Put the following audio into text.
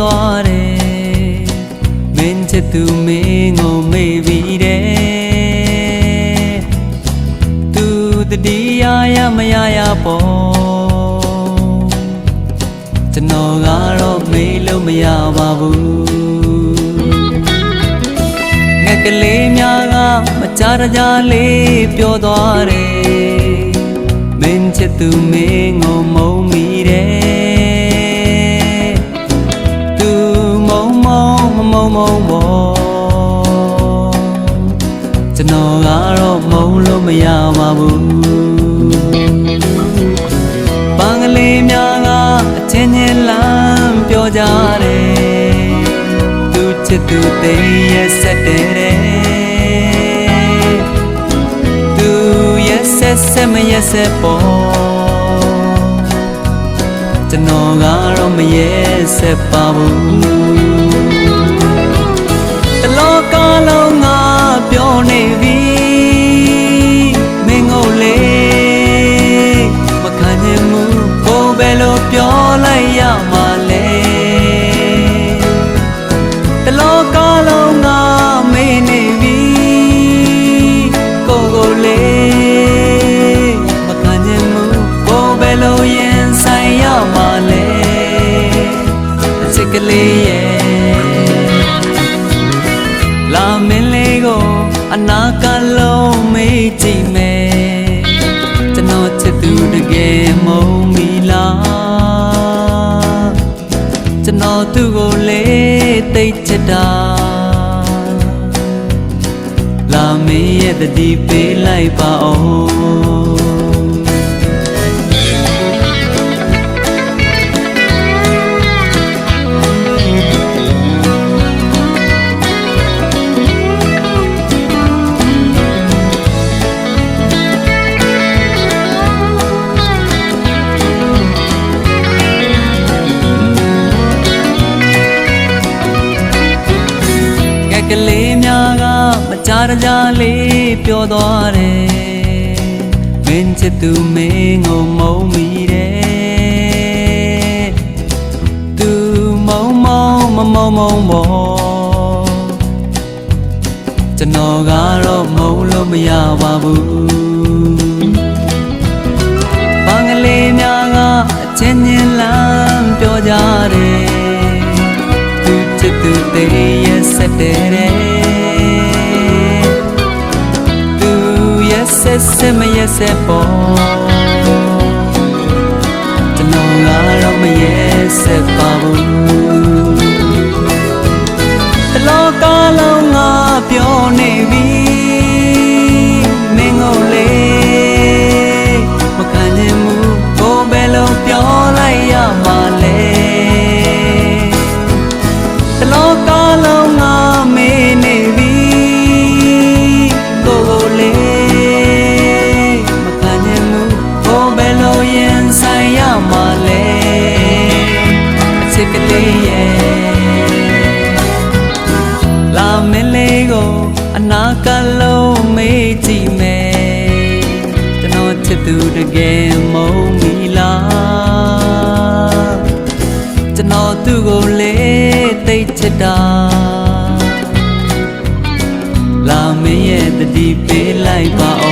သွားတယ်မင်းချစ်သူမင်းကိုမေ့ပြီးတယ်သူတတိယရမရရပေါ်ကျွန်တော်ကတော့မေ့လို့မရပါဘူးငက်ကလေးများကမကြရကြလေးပြောသွားတယ်မင်းချစ်သူမင်းကိုမုန်းမိတယ် န်းမမုန်းမုန်းပေါ်ကျွန်တော်ကတော့မုန်းလို့မရပါဘူးပန်းကလေးများကအချင်းချင်းလမ်းပြောကြတယ်သူချစ်သူသိရဲ့ဆက်တဲ့သူရဲ့ဆက်ဆက်မရဲ့ဆက်ပေါ်ကျွန်တော်ကတော့မရဲ့ဆက်ပါဘူး တလောကလုံးငါမေးနေပြီကိုကိုလေမခံနိုင်မှုကိုပဲလို့ရင်ဆိုင်ရမှာလေအချစ်ကလေးရဲ့လာမင်းလေးကိုအနာကလုံးမေးကြည့်မယ်ကျွန်တော်ချစ်သူတကယ်မုန်းမီလားကျွန်တော်သူ့ကိုလေ သိချစ်တာလာမင်းရဲ့တတိပေးလိုက်ပါအောင် က်ကလေးများကမကြရကြလေးပြောသွားတယ်မင်းချစ်သူမင်းကိုမုန်းမိတယ်သူမုန်းမုန်းမမုန်းမုန်းမောကျွန်တော်ကတော့မုန်းလို့မရပါဘူးဘင်္ဂလေးများကအချင်းချင်းလ ရဲ့ဆက်ဆက်မရဲ့ဆက်ပေါ်ကျွန်တော်ကတော့မရဲ့ဆက်ပါဘူးတလောကလုံးငါပြောနေပြီ ကလေးရဲ့လာမင်းလေးကိုအနာကလုံးမေးကြည့်မယ်ကျွန်တော်ချစ်သူတကယ်မုန်းမိလားကျွန်တော်သူ့ကိုလေသိချစ်တာလာမင်းရဲ့တတိပေးလိုက်ပါ